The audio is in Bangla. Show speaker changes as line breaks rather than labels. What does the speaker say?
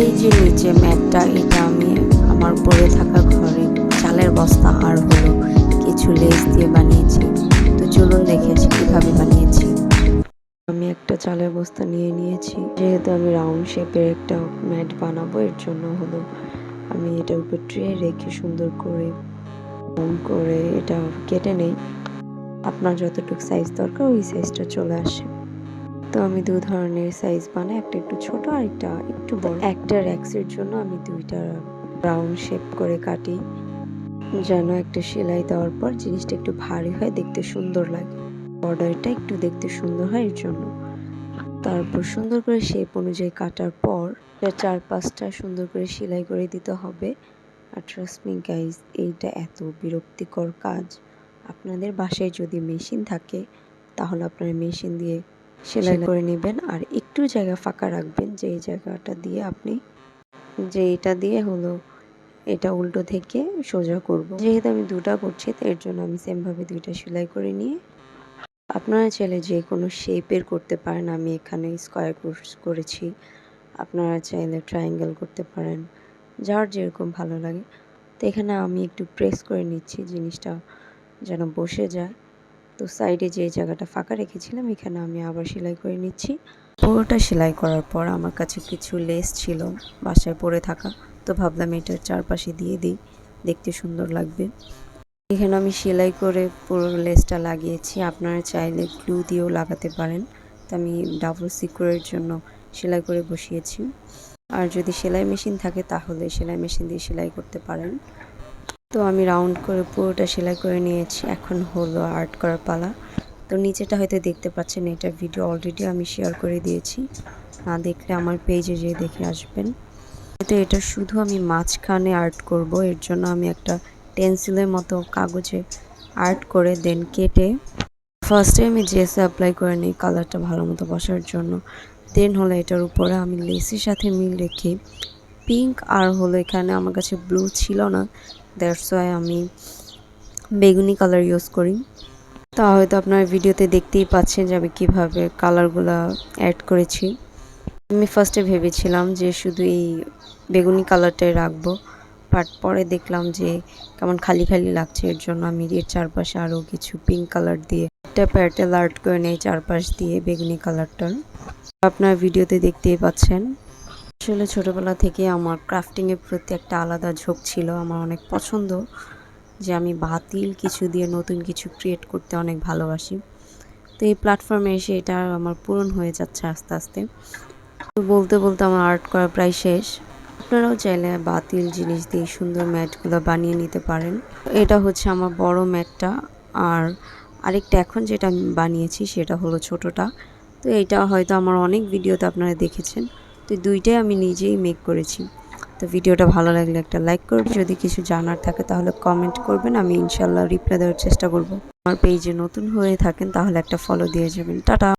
এই যে নিচে ম্যাটটা, এটা আমি আমার পরে থাকা ঘরে চালের বস্তা আর হলো কিছু লেস দিয়ে বানিয়েছি। তো চলুন দেখেছি কীভাবে বানিয়েছি। আমি একটা চালের বস্তা নিয়ে নিয়েছি। যেহেতু আমি রাউন্ড শেপের একটা ম্যাট বানাবো, এর জন্য হলো আমি এটার উপর ট্রে রেখে সুন্দর করে round করে এটা কেটে নেই। আপনার যতটুকু সাইজ দরকার, ওই সাইজটা চলে আসে। তো আমি দু ধরনের সাইজ বানাই, একটা একটু ছোট আর একটা একটু বড়। একটা র্যাক্সের জন্য আমি দুইটা রাউন্ড শেপ করে কাটি, যেন একটা সেলাই দেওয়ার পর জিনিসটা একটু ভারী হয়, দেখতে সুন্দর লাগে। বর্ডারটা একটু দেখতে সুন্দর হয় এর জন্য। তারপর সুন্দর করে শেপ অনুযায়ী কাটার পর চার পাঁচটা সুন্দর করে সেলাই করে দিতে হবে। আর ট্রাস্ট মি গাইজ এইটা এত বিরক্তিকর কাজ। আপনাদের বাসায় যদি মেশিন থাকে, তাহলে আপনারা মেশিন দিয়ে সেলাই করে নেবেন আর একটু জায়গা ফাঁকা রাখবেন যে এই জায়গাটা দিয়ে আপনি যে এটা দিয়ে হলো এটা উল্টো থেকে সোজা করব। যেহেতু আমি দুটা করছি তো এর জন্য আমি সেমভাবে দুইটা সেলাই করে নিয়ে আপনারা চাইলে যে কোনো শেপের করতে পারেন। আমি এখানে স্কোয়ার করেছি আপনারা চাইলে ট্রায়াঙ্গেল করতে পারেন যার যেরকম ভালো লাগে। তো এখানে আমি একটু প্রেস করে নিচ্ছি জিনিসটা যেন বসে যায়। তো সাইডে যে জায়গাটা ফাঁকা রেখেছিলাম, এখানে আমি আবার সেলাই করে নিচ্ছি। পুরোটা সেলাই করার পর আমার কাছে কিছু লেস ছিল বাসায় পরে থাকা, তো ভাবলাম এটার চারপাশে দিয়ে দিই, দেখতে সুন্দর লাগবে। এখানে আমি সেলাই করে পুরো লেসটা লাগিয়েছি, আপনারা চাইলে গ্লু দিয়েও লাগাতে পারেন। তো আমি ডাবল সিকোরের জন্য সেলাই করে বসিয়েছি। আর যদি সেলাই মেশিন থাকে, তাহলে সেলাই মেশিন দিয়ে সেলাই করতে পারেন। তো আমি রাউন্ড করে পুরোটা সেলাই করে নিয়েছি। এখন হলো আর্ট করার পালা। তো নিচেটা হয়তো দেখতে পাচ্ছেন, এটা ভিডিও অলরেডি আমি শেয়ার করে দিয়েছি। না দেখলে আমার পেজে যেয়ে দেখে আসবেন। তো এটা শুধু আমি মাঝখানে আর্ট করব, এর জন্য আমি একটা পেন্সিলের মতো কাগজে আর্ট করে দেন কেটে ফার্স্টে আমি জেস অ্যাপ্লাই করে নিই কালারটা ভালো মতো বসার জন্য। দেন হলো এটার উপরে আমি লেসের সাথে মিল রেখে পিঙ্ক আর হলো এখানে আমার কাছে ব্লু ছিল না দ্যাটস ওয়াই আমি বেগুনি কালার ইউজ করি। তা হয়তো আপনার ভিডিওতে দেখতেই পাচ্ছেন যে আমি কীভাবে কালারগুলো অ্যাড করেছি। আমি ফার্স্টে ভেবেছিলাম যে শুধু এই বেগুনি কালারটাই রাখব বাট পরে দেখলাম যে কেমন খালি খালি লাগছে, এর জন্য আমি এর চারপাশে আরও কিছু পিঙ্ক কালার দিয়ে একটা প্যাটেল আর্ট করে নেই চারপাশ দিয়ে বেগুনি কালারটার আপনার ভিডিওতে দেখতেই পাচ্ছেন। আসলে ছোটোবেলা থেকে আমার ক্রাফটিংয়ের প্রতি একটা আলাদা ঝোঁক ছিল, আমার অনেক পছন্দ যে আমি বাতিল কিছু দিয়ে নতুন কিছু ক্রিয়েট করতে অনেক ভালোবাসি। তো এই প্ল্যাটফর্মে এসে এটা আমার পূরণ হয়ে যাচ্ছে আস্তে আস্তে। তো বলতে বলতে আমার আর্ট করা প্রায় শেষ। আপনারাও চাইলে বাতিল জিনিস দিয়ে সুন্দর ম্যাটগুলো বানিয়ে নিতে পারেন। এটা হচ্ছে আমার বড় ম্যাটটা আর আরেকটা এখন যেটা বানিয়েছি সেটা হলো ছোটটা। তো এটা হয়তো আমার অনেক ভিডিওতে আপনারা দেখেছেন। তো দুইটাই আমি নিজেই মেক করেছি। তো ভিডিওটা ভালো লাগলে একটা লাইক করবে। যদি কিছু জানার থাকে তাহলে কমেন্ট করবেন। আমি ইনশাল্লাহ রিপ্লাই দেওয়ার চেষ্টা করব। আমার পেজে নতুন হয়ে থাকেন তাহলে একটা ফলো দিয়ে যাবেন। টাটা!